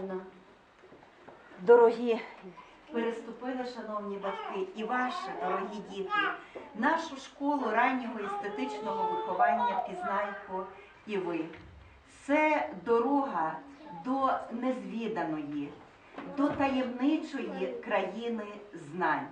Іванівна. Дорогі, переступили, шановні батьки, і ваші, дорогі діти, нашу школу раннього естетичного виховання Пізнайко і ви. Це дорога до незвіданої, до таємничої країни знань.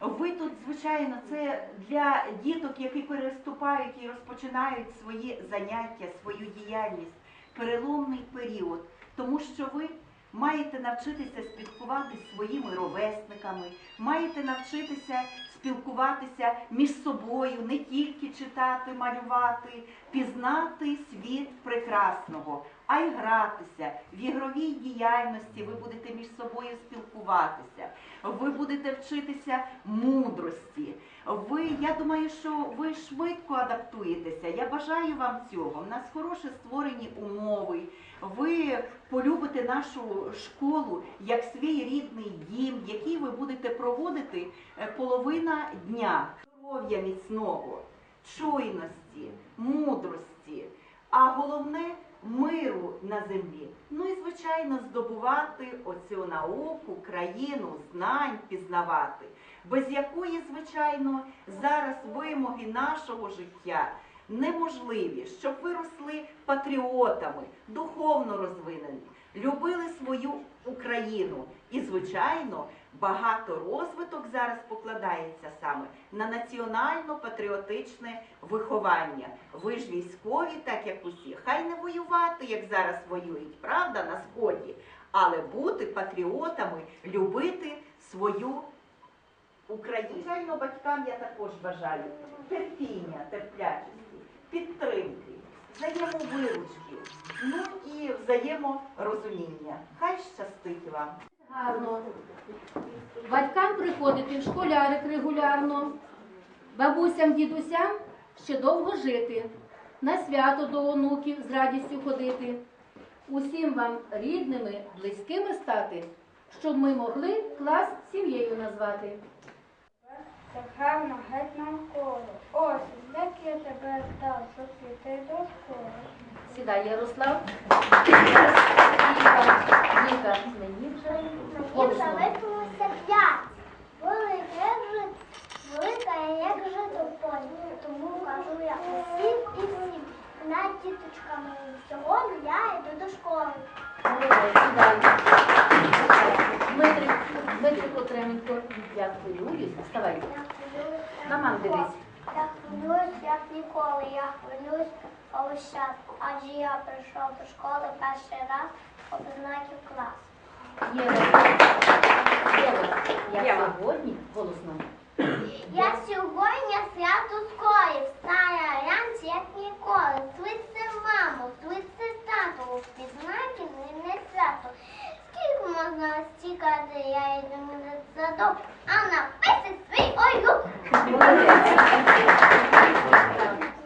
Ви тут, звичайно, це для діток, які переступають і розпочинають свої заняття, свою діяльність, переломний період, тому що ви маєте навчитися спілкуватися своїми ровесниками, маєте навчитися спілкуватися між собою, не тільки читати, малювати, пізнати світ прекрасного, а й гратися в ігровій діяльності. Ви будете між собою спілкуватися, ви будете вчитися мудрості. Ви, я думаю, що ви швидко адаптуєтеся. Я бажаю вам цього. У нас хороше створені умови. Ви полюбите нашу школу як свій рідний дім, який ви будете проводити е, половина дня. Здоров'я міцного, чуйності, мудрості, а головне миру на землі. Ну і звичайно, здобувати оцю науку, країну, знань пізнавати, без якої, звичайно, зараз вимоги нашого життя неможливі, щоб ви росли патріотами, духовно розвинені, любили свою Україну. І, звичайно, багато розвиток зараз покладається саме на національно-патріотичне виховання. Ви ж військові, так як усі, хай не воювати, як зараз воюють, правда, на сході, але бути патріотами, любити свою Україну. Звичайно, батькам я також бажаю терпіння, терплячості, підтримки, взаємовиручки, ну і взаєморозуміння. Хай щастить вам. Гарно. Батькам приходити в школярик регулярно, бабусям, дідусям ще довго жити, на свято до онуків з радістю ходити, усім вам рідними, близькими стати, щоб ми могли клас сім'єю назвати. Так гарно геть навколо. Ось, як я тебе вдав, щоб піти до школи. Сідай, Ярослав. Віка, мені вже Мені залишилося п'ять. Велика, як же, велика, як же до полі. Тому кажу я усім і всім. Над діточками сьогодні я йду до школи. Сідай. Дмитрик, Отременко, я хвилююсь. Вставай. Я хвилююсь. На дивись. Я хвилююсь, як ніколи. Я хвилююсь весь час. Адже я прийшов до школи перший раз обозначив клас. Єва. Єва, я сьогодні голосно. Я сьогодні свято скоїв, стара ранці, як ніколи. Свиться мамо, свиться тату, пізнаки не свято. Скільки можна стікати, я йду не задок, а написи свій ой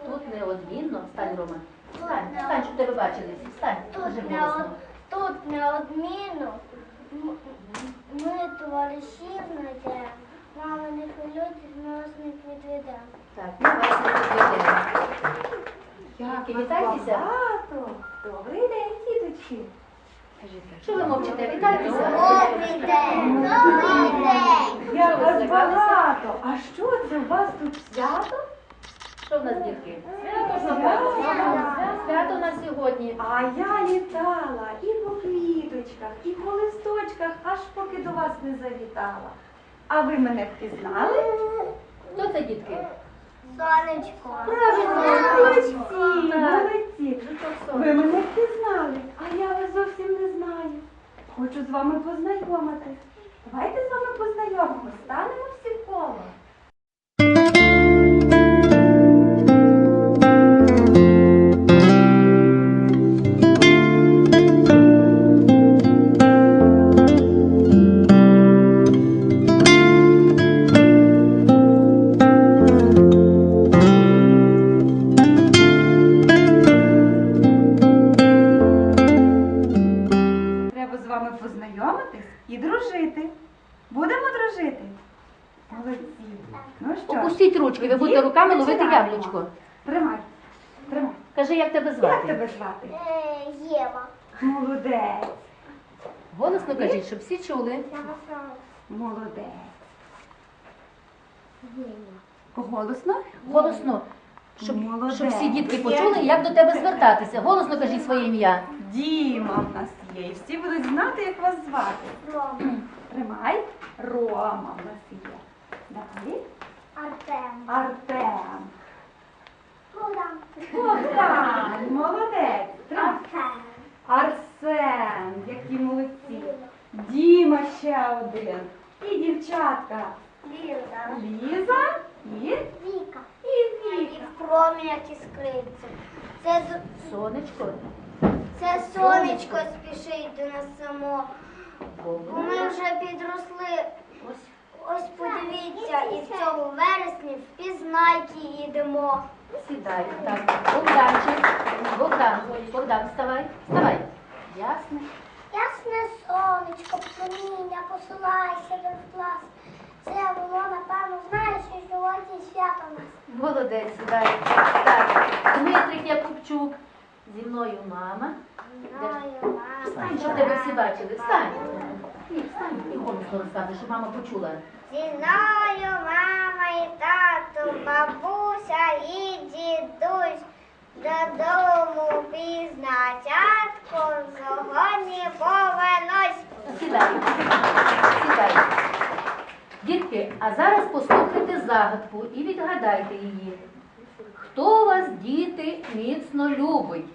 Тут неодмінно. Встань, Рома. Встань, встань, щоб тебе бачили. Встань, Тут, не, од- тут неодмінно ми товаришів знайдемо. Мама, не хвилюйтесь, ми вас не підведемо. Так, ми вас не підведемо. Тільки вітайтеся. Багато. Добрий день, діточки. Що ви мовчите? Вітайтеся. Добрий день! Добрий день! Я вас багато. А що це у вас тут свято? Що в нас, дітки? Свято. Свято на сьогодні. А я літала і по квіточках, і по листочках, аж поки до вас не завітала. А ви мене впізнали? Хто це, дітки? Сонечко! Молодці, молодці. Ви мене впізнали, а я вас зовсім не знаю. Хочу з вами познайомитись. Давайте познайомитись і дружити. Будемо дружити? Молодці. Ну що, Опустіть ручки, ви будете руками ловити починаємо. яблучко. Тримай. Тримай. Кажи, як тебе Як звати? тебе звати? Е, Єва. Молодець. Голосно кажіть, щоб всі чули. Молодець. Голосно? Голосно. Щоб, Молодець. щоб всі дітки почули, як до тебе звертатися. Голосно кажіть своє ім'я. Діма в нас є. І всі будуть знати, як вас звати. Рома. Тримай. Рома в нас є. Далі. Артем. Артем. Богдан. Богдан. Молодець. Тримай. Артем. Арсен. Які молодці. Діма ще один. І дівчатка. Ліза. Ліза і, Віка. і І Віка. в пром'як іскриться. Це, з- Сонечко. Це сонечко спішить до нас само. Бо ми вже підросли. Ось. Подивіться, і в цьому вересні в пізнайки їдемо. Сідай. Так. Богданчик. Богдан. Богдан, вставай. Вставай. Ясно. Ясне сонечко, проміння посилається до клас. Це воно, напевно, знає, що сьогодні свято нас. Молодець, сідай. Так. Дмитрик Якубчук. Зі мною мама. Встань, щоб тебе всі бачили. Встань. Ні, встань і голосно розказуй, щоб мама почула. Зі мною мама і тато, бабуся і дідусь. Додому пізна тятко, сьогодні повернусь. Сідай. Сідай. Дітки, а зараз послухайте загадку і відгадайте її. Хто вас, діти, міцно любить?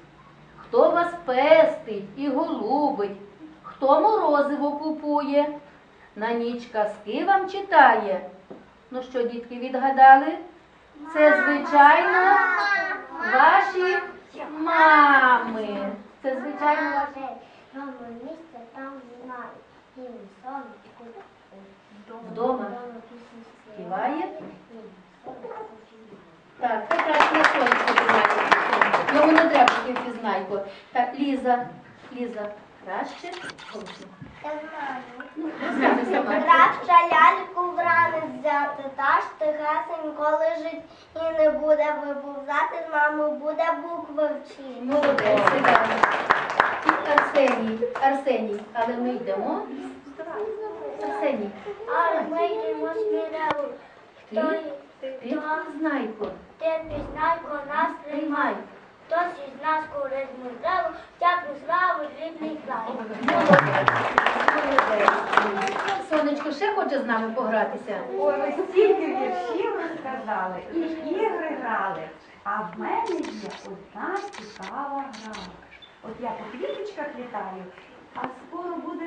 Хто вас пестить і голубить? Хто морозиво купує? На ніч казки вам читає? Ну що, дітки, відгадали? Це, звичайно, ваші мами. Це, звичайно, ваші. Тому місце там знаю. Вдома співає. Так, це краще сонечко пізнайко. Йому не треба такий пізнайко. Так, Ліза, Ліза, краще. Голосно. Ну, розказуй сама. Краще ляльку врани взяти, та ж тихесенько лежить і не буде виповзати, з мами буде букви вчити. Молодець, сідай. І Арсеній, Арсеній, але ми йдемо. Арсеній, Але ми йдемо сміливо. ти, ти знайко, Ти пізнайко нас приймай. Хтось із нас курить можливо, тягне славу рідний край. Сонечко ще хоче з нами погратися? Ой, ви стільки віршів розказали і ігри грали. А в мене є одна цікава гра. От я по квіточках літаю, а скоро буде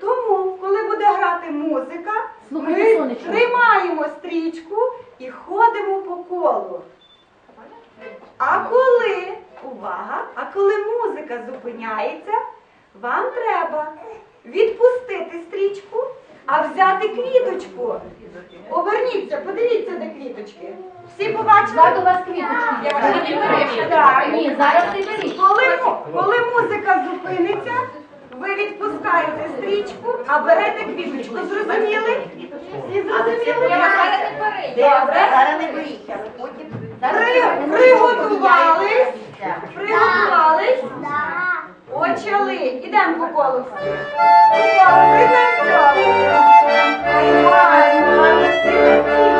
Тому, коли буде грати музика, Слухайте, ми сонечко. тримаємо стрічку і ходимо по колу. А коли, увага, а коли музика зупиняється, вам треба відпустити стрічку, а взяти квіточку. Поверніться, подивіться, де квіточки. Всі побачили? Ззаду вас квіточки. Я вже не беру. Так. Ні, зараз не беріть. Коли, му- коли музика зупиниться, ви відпускаєте стрічку, а берете квіточку. Зрозуміли? Всі зрозуміли? Добре. Зараз не беріть, потім. При- приготувались. Почали. Ідемо по колу. всі. Пританцьовуємо. Ай, Гарно сильно